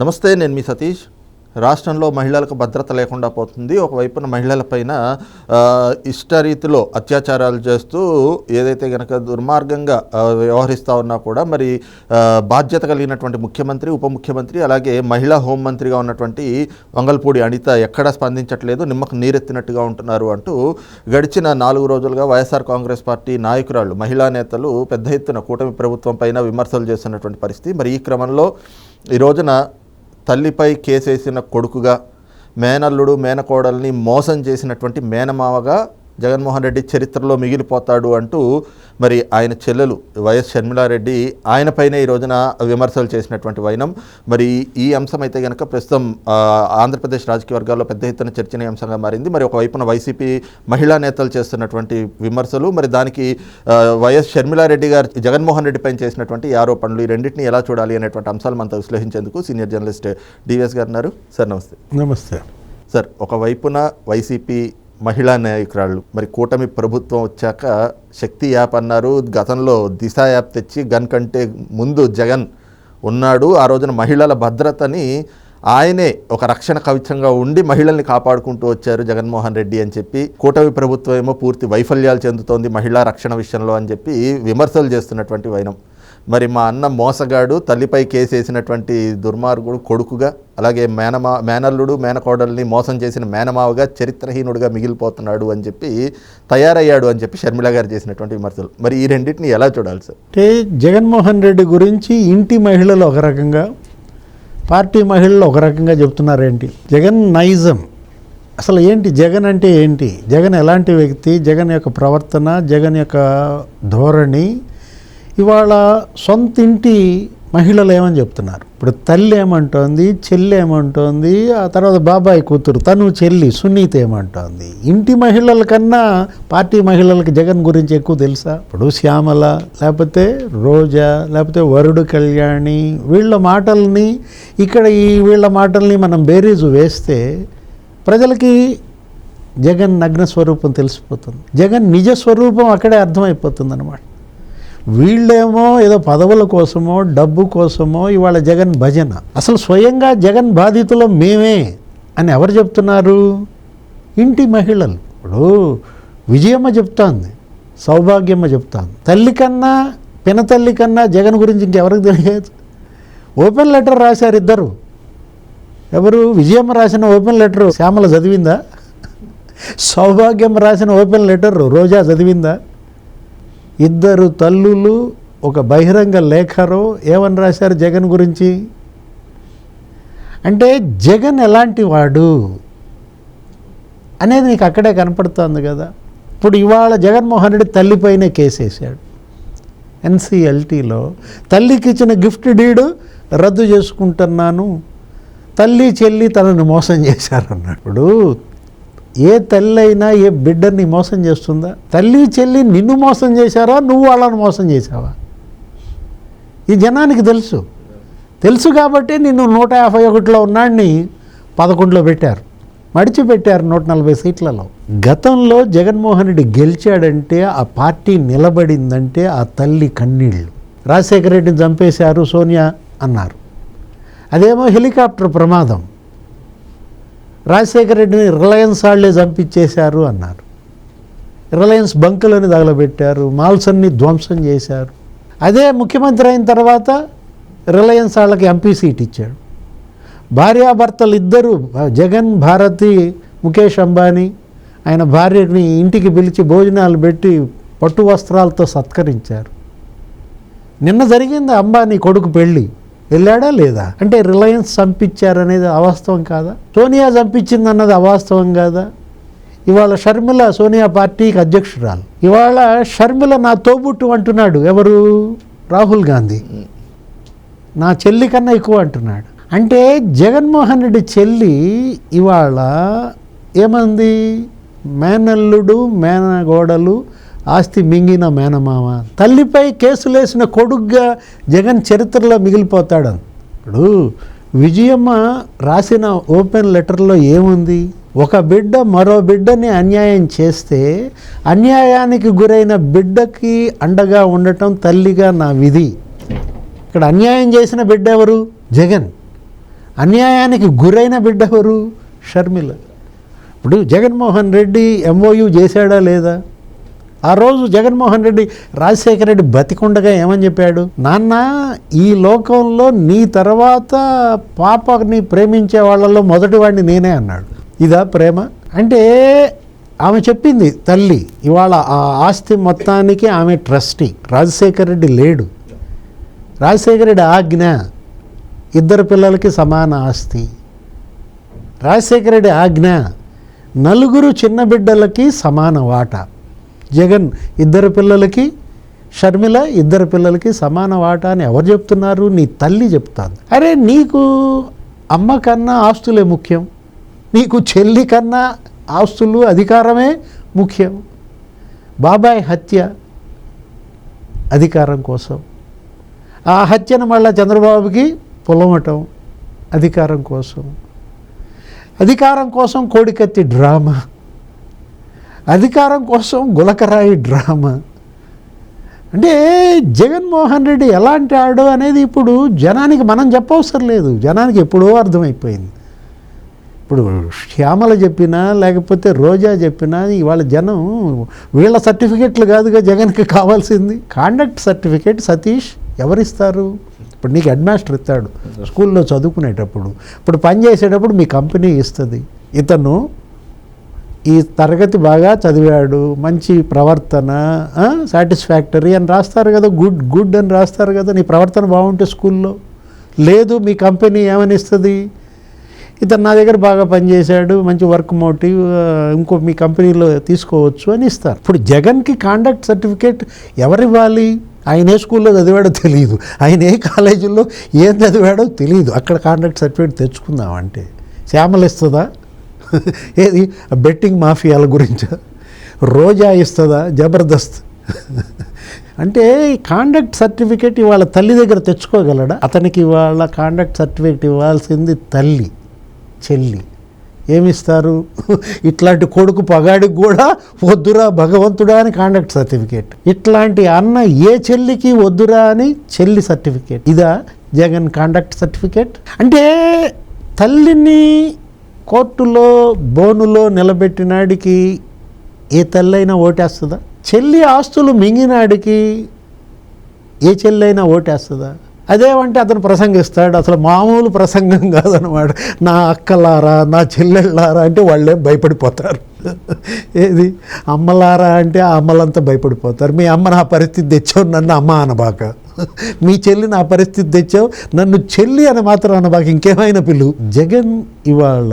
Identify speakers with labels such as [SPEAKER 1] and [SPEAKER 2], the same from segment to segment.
[SPEAKER 1] నమస్తే నేను మీ సతీష్. రాష్ట్రంలో మహిళలకు భద్రత లేకుండా పోతుంది. ఒకవైపున మహిళలపైన ఇష్టరీతిలో అత్యాచారాలు చేస్తూ ఏదైతే కనుక దుర్మార్గంగా వ్యవహరిస్తూ ఉన్నా కూడా మరి బాధ్యత కలిగినటువంటి ముఖ్యమంత్రి ఉప ముఖ్యమంత్రి అలాగే మహిళా హోంమంత్రిగా ఉన్నటువంటి వంగల్పూడి అనిత ఎక్కడా స్పందించట్లేదు. నిమ్మకు నీరెత్తినట్టుగా ఉంటున్నారు అంటూ గడిచిన నాలుగు రోజులుగా వైఎస్ఆర్ కాంగ్రెస్ పార్టీ నాయకురాళ్ళు మహిళా నేతలు పెద్ద ఎత్తున కూటమి ప్రభుత్వం పైన విమర్శలు చేస్తున్నటువంటి పరిస్థితి. మరి ఈ క్రమంలో ఈ రోజున తల్లిపై కేసేసిన కొడుకుగా మేనల్లుడు మేనకోడల్ని మోసం చేసినటువంటి మేనమావగా జగన్మోహన్ రెడ్డి చరిత్రలో మిగిలిపోతాడు అంటూ మరి ఆయన చెల్లెలు వైఎస్ షర్మిలారెడ్డి ఆయనపైనే ఈ రోజున విమర్శలు చేసినటువంటి వైనం. మరి ఈ అంశం అయితే కనుక ప్రస్తుతం ఆంధ్రప్రదేశ్ రాజకీయ వర్గాల్లో పెద్ద ఎత్తున చర్చనీయాంశంగా మారింది. మరి ఒకవైపున వైసీపీ మహిళా నేతలు చేస్తున్నటువంటి విమర్శలు మరి దానికి వైఎస్ షర్మిలారెడ్డి గారు జగన్మోహన్ రెడ్డి పైన చేసినటువంటి ఆరోపణలు ఈ రెండింటిని ఎలా చూడాలి అనేటువంటి అంశాలు మనతో విశ్లేషించేందుకు సీనియర్ జర్నలిస్ట్ డివిఎస్ గారు ఉన్నారు. సార్ నమస్తే.
[SPEAKER 2] నమస్తే.
[SPEAKER 1] సార్ ఒకవైపున వైసీపీ మహిళా నాయకురాళ్ళు. మరి కూటమి ప్రభుత్వం వచ్చాక శక్తి యాప్ అన్నారు. గతంలో దిశ యాప్ తెచ్చి గన్ కంటే ముందు జగన్ ఉన్నాడు. ఆ రోజున మహిళల భద్రతని ఆయనే ఒక రక్షణ కవచంగా ఉండి మహిళల్ని కాపాడుకుంటూ వచ్చారు జగన్మోహన్ రెడ్డి అని చెప్పి. కూటమి ప్రభుత్వం ఏమో పూర్తి వైఫల్యాలు చెందుతోంది మహిళా రక్షణ విషయంలో అని చెప్పి విమర్శలు చేస్తున్నటువంటి వైనం. మరి మా అన్న మోసగాడు తల్లిపై కేసేసినటువంటి దుర్మార్గుడు కొడుకుగా అలాగే మేనమా మేనల్లుడు మేనకోడల్ని మోసం చేసిన మేనమావగా చరిత్రహీనుడిగా మిగిలిపోతున్నాడు అని చెప్పి తయారయ్యాడు అని చెప్పి షర్మిల గారు చేసినటువంటి విమర్శలు. మరి ఈ రెండింటిని ఎలా చూడాలి సార్?
[SPEAKER 2] అంటే జగన్మోహన్ రెడ్డి గురించి ఇంటి మహిళలు ఒక రకంగా పార్టీ మహిళలు ఒక రకంగా చెబుతున్నారేంటి జగన్ నైజం. అసలు ఏంటి జగన్ అంటే ఏంటి? జగన్ ఎలాంటి వ్యక్తి? జగన్ యొక్క ప్రవర్తన జగన్ యొక్క ధోరణి ఇవాళ సొంత ఇంటి మహిళలు ఏమని చెప్తున్నారు? ఇప్పుడు తల్లి ఏమంటోంది చెల్లి ఏమంటోంది ఆ తర్వాత బాబాయ్ కూతురు తను చెల్లి సునీత ఏమంటోంది? ఇంటి మహిళల కన్నా పార్టీ మహిళలకు జగన్ గురించి ఎక్కువ తెలుసా? ఇప్పుడు శ్యామల లేకపోతే రోజా లేకపోతే వరుడు కళ్యాణి వీళ్ళ మాటల్ని ఇక్కడ ఈ వీళ్ళ మాటల్ని మనం బేరీజు వేస్తే ప్రజలకి జగన్ నగ్న స్వరూపం తెలిసిపోతుంది. జగన్ నిజ స్వరూపం అక్కడే అర్థమైపోతుంది అనమాట వీళ్ళేమో ఏదో పదవుల కోసమో డబ్బు కోసమో ఇవాళ జగన్ భజన. అసలు స్వయంగా జగన్ బాధితులు మేమే అని ఎవరు చెప్తున్నారు? ఇంటి మహిళలు. ఇప్పుడు విజయమ్మ చెప్తోంది సౌభాగ్యమ్మ చెప్తాను తల్లి కన్నా పినతల్లి కన్నా జగన్ గురించి ఇంకెవరికి తెలియదు? ఓపెన్ లెటర్ రాశారు ఇద్దరు. ఎవరు? విజయమ్మ రాసిన ఓపెన్ లెటర్ శ్యామల చదివిందా? సౌభాగ్యం రాసిన ఓపెన్ లెటర్ రోజా చదివిందా? ఇద్దరు తల్లులు ఒక బహిరంగ లేఖరో ఏమని రాశారు జగన్ గురించి? అంటే జగన్ ఎలాంటి వాడు అనేది నీకు అక్కడే కనపడుతోంది కదా. ఇప్పుడు ఇవాళ జగన్మోహన్ రెడ్డి తల్లిపైనే కేసేసాడు ఎన్సిఎల్టీలో తల్లికి ఇచ్చిన గిఫ్ట్ డీడు రద్దు చేసుకుంటున్నాను. తల్లి చెల్లి తనని మోసం చేశారన్నప్పుడు ఏ తల్లి అయినా ఏ బిడ్డని మోసం చేస్తుందా? తల్లి చెల్లి నిన్ను మోసం చేశారా? నువ్వు వాళ్ళని మోసం చేశావా? ఈ జనానికి తెలుసు. తెలుసు కాబట్టి నిన్ను నూట యాభై ఒకటిలో ఉన్నాడిని పదకొండులో పెట్టారు. మడిచి పెట్టారు నూట నలభై సీట్లలో. గతంలో జగన్మోహన్ రెడ్డి గెలిచాడంటే ఆ పార్టీ నిలబడిందంటే ఆ తల్లి కన్నీళ్ళు. రాజశేఖర రెడ్డిని చంపేశారు సోనియా అన్నారు. అదేమో హెలికాప్టర్ ప్రమాదం. రాజశేఖర రెడ్డిని రిలయన్స్ వాళ్ళే చంపించేశారు అన్నారు. రిలయన్స్ బంకులని తగలబెట్టారు మాల్సన్ని ధ్వంసం చేశారు. అదే ముఖ్యమంత్రి అయిన తర్వాత రిలయన్స్ వాళ్ళకి ఎంపీ సీట్ ఇచ్చాడు. భార్యాభర్తలు ఇద్దరు జగన్ భారతి ముఖేష్ అంబానీ ఆయన భార్యని ఇంటికి పిలిచి భోజనాలు పెట్టి పట్టు వస్త్రాలతో సత్కరించారు. నిన్న జరిగింది అంబానీ కొడుకు పెళ్ళి. వెళ్ళాడా లేదా? అంటే రిలయన్స్ చంపించారనేది అవాస్తవం కాదా? సోనియా చంపించింది అన్నది అవాస్తవం కాదా? ఇవాళ షర్మిల సోనియా పార్టీకి అధ్యక్షురాలు. ఇవాళ షర్మిల నా తోబుట్టు అంటున్నాడు. ఎవరు? రాహుల్ గాంధీ. నా చెల్లి కన్నా ఎక్కువ అంటున్నాడు. అంటే జగన్మోహన్ రెడ్డి చెల్లి ఇవాళ ఏమంది? మేనల్లుడు మేనగోడలు ఆస్తి మింగిన మేనమామ. తల్లిపై కేసులేసిన కొడుగ్గా జగన్ చరిత్రలో మిగిలిపోతాడు. ఇప్పుడు విజయమ్మ రాసిన ఓపెన్ లెటర్లో ఏముంది? ఒక బిడ్డ మరో బిడ్డని అన్యాయం చేస్తే అన్యాయానికి గురైన బిడ్డకి అండగా ఉండటం తల్లిగా నా విధి. ఇక్కడ అన్యాయం చేసిన బిడ్డ ఎవరు? జగన్. అన్యాయానికి గురైన బిడ్డ ఎవరు? షర్మిల. ఇప్పుడు జగన్మోహన్ రెడ్డి ఎంఓయు చేశాడా లేదా? ఆ రోజు జగన్మోహన్ రెడ్డి రాజశేఖర రెడ్డి బతికుండగా ఏమని చెప్పాడు? నాన్న ఈ లోకంలో నీ తర్వాత పాపని ప్రేమించే వాళ్ళలో మొదటి వాడిని నేనే అన్నాడు. ఇదా ప్రేమ? అంటే ఆమె చెప్పింది తల్లి ఇవాళ ఆ ఆస్తి మొత్తానికి ఆమె ట్రస్టీ రాజశేఖర రెడ్డి లేడు. రాజశేఖర రెడ్డి ఆజ్ఞ ఇద్దరు పిల్లలకి సమాన ఆస్తి. రాజశేఖర రెడ్డి ఆజ్ఞ నలుగురు చిన్న బిడ్డలకి సమాన వాటా. జగన్ ఇద్దరు పిల్లలకి షర్మిల ఇద్దరు పిల్లలకి సమాన వాటా అని ఎవరు చెప్తున్నారు? నీ తల్లి చెప్తాను అరే నీకు అమ్మ కన్నా ఆస్తులే ముఖ్యం. నీకు చెల్లి కన్నా ఆస్తులు అధికారమే ముఖ్యం. బాబాయ్ హత్య అధికారం కోసం. ఆ హత్యను మళ్ళా చంద్రబాబుకి పొలమటం అధికారం కోసం. అధికారం కోసం కోడికత్తి డ్రామా. అధికారం కోసం గులకరాయి డ్రామా. అంటే జగన్మోహన్ రెడ్డి ఎలాంటి ఆడో అనేది ఇప్పుడు జనానికి మనం చెప్పవసరం లేదు. జనానికి ఎప్పుడో అర్థమైపోయింది. ఇప్పుడు శ్యామల చెప్పినా లేకపోతే రోజా చెప్పినా ఇవాళ జనం వీళ్ళ సర్టిఫికెట్లు కాదుగా జగన్కి కావాల్సింది. కాండక్ట్ సర్టిఫికేట్ సతీష్ ఎవరిస్తారు? ఇప్పుడు నీకు హెడ్ మాస్టర్ ఇస్తాడు. స్కూల్లో చదువుకునేటప్పుడు. ఇప్పుడు పని చేసేటప్పుడు మీ కంపెనీ ఇస్తుంది. ఇతను ఈ తరగతి బాగా చదివాడు మంచి ప్రవర్తన సాటిస్ఫాక్టరీ అని రాస్తారు కదా గుడ్ గుడ్ అని రాస్తారు కదా నీ ప్రవర్తన బాగుంటే స్కూల్లో. లేదు మీ కంపెనీ ఏమని ఇస్తుంది ఇతను నా దగ్గర బాగా పనిచేశాడు మంచి వర్క్ మోటివ్ ఇంకో మీ కంపెనీలో తీసుకోవచ్చు అని ఇస్తారు. ఇప్పుడు జగన్కి కాండక్ట్ సర్టిఫికేట్ ఎవరివ్వాలి? ఆయన ఏ స్కూల్లో చదివాడో తెలియదు. ఆయన ఏ కాలేజీలో ఏం చదివాడో తెలియదు. అక్కడ కాండక్ట్ సర్టిఫికేట్ తెచ్చుకుందామంటే. శ్యామలు ఇస్తుందా ఏది? బెట్టింగ్ మాఫియాల గురించి. రోజా ఇస్తుందా? జబర్దస్త్. అంటే కాండక్ట్ సర్టిఫికేట్ ఇవాళ తల్లి దగ్గర తెచ్చుకోగలడా? అతనికి ఇవాళ కాండక్ట్ సర్టిఫికేట్ ఇవ్వాల్సింది తల్లి చెల్లి. ఏమిస్తారు? ఇట్లాంటి కొడుకు పగాడికి కూడా వద్దురా భగవంతుడా అని కాండక్ట్ సర్టిఫికేట్. ఇట్లాంటి అన్న ఏ చెల్లికి వద్దురా అని చెల్లి సర్టిఫికేట్. ఇదా జగన్ కాండక్ట్ సర్టిఫికేట్? అంటే తల్లిని కోర్టులో బోనులో నిలబెట్టినాడికి ఏ తల్లైనా ఓటేస్తుందా? చెల్లి ఆస్తులు మింగినాడికి ఏ చెల్లైనా ఓటేస్తుందా? అదేమంటే అతను ప్రసంగిస్తాడు అసలు మామూలు ప్రసంగం కాదనమాట. నా అక్కలారా నా చెల్లెళ్ళారా అంటే వాళ్ళే భయపడిపోతారు. ఏది? అమ్మలారా అంటే ఆ అమ్మలంతా భయపడిపోతారు. మీ అమ్మ నా పరిస్థితి తెచ్చావు నన్ను అమ్మ అనబాక. మీ చెల్లి నా పరిస్థితి తెచ్చావు నన్ను చెల్లి అని మాత్రం అనబాక ఇంకేమైనా పిల్లు. జగన్ ఇవాళ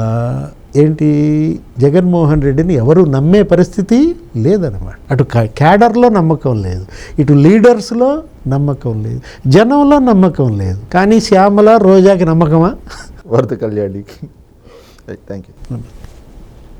[SPEAKER 2] ఏంటి? జగన్మోహన్ రెడ్డిని ఎవరు నమ్మే పరిస్థితి లేదనమాట అటు క్యాడర్లో నమ్మకం లేదు. ఇటు లీడర్స్లో నమ్మకం లేదు. జనంలో నమ్మకం లేదు. కానీ శ్యామల రోజాకి నమ్మకమా?
[SPEAKER 1] వరద కళ్యాణికి. Thank you